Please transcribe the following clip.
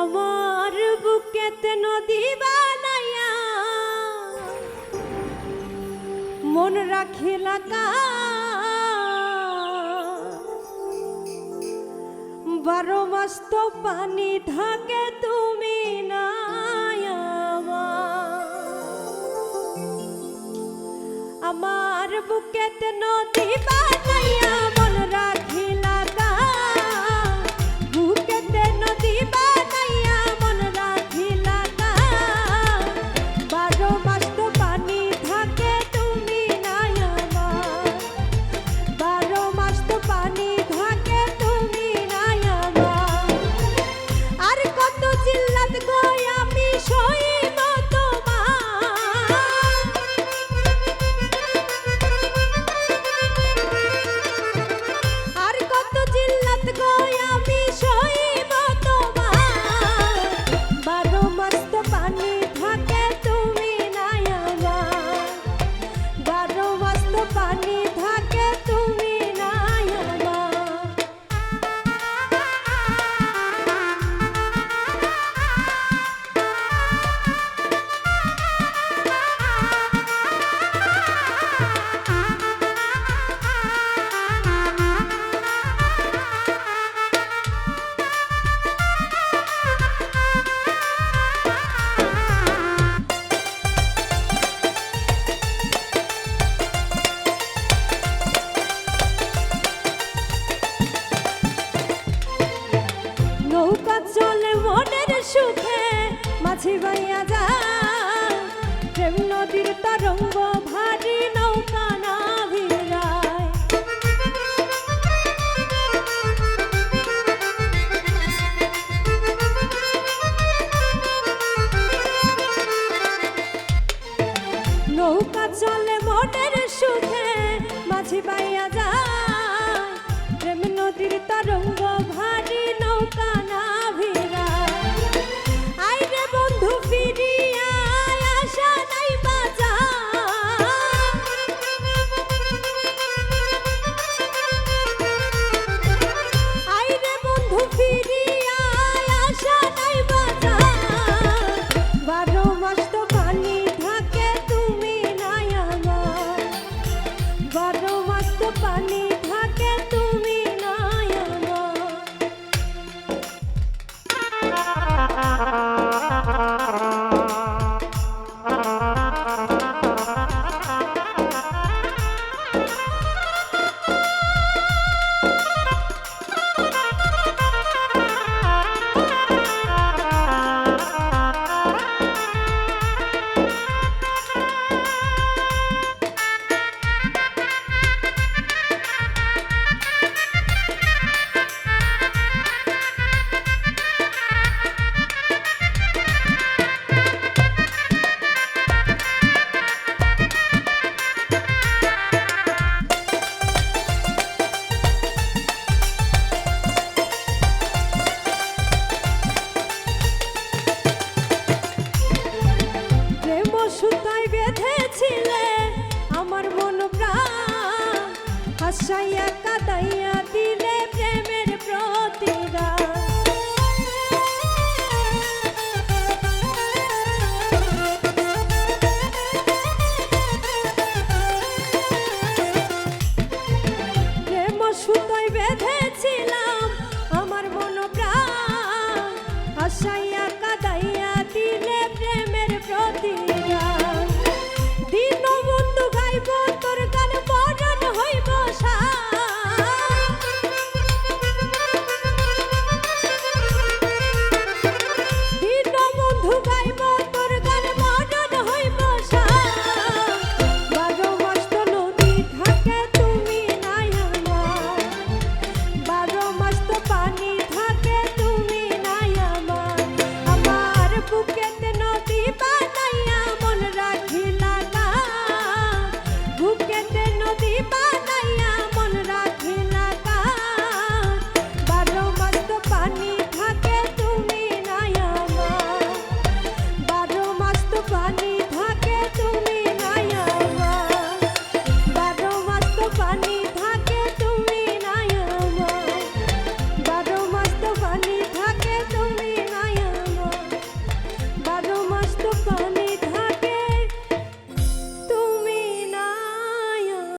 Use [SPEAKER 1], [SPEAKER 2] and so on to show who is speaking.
[SPEAKER 1] আমার বুকেতে নদী বানাইয়া মন রাখিলা কা। বারো মাস তো পানি থাকে, তুমি না আমার বুকেতে নদী বানাইয়া ভাসিবাইয়া যা। প্রেম নদীর তরঙ্গ ভারী নৌকা না ভিড়ায় নৌকা মাঝি নদীর Saia cadainha.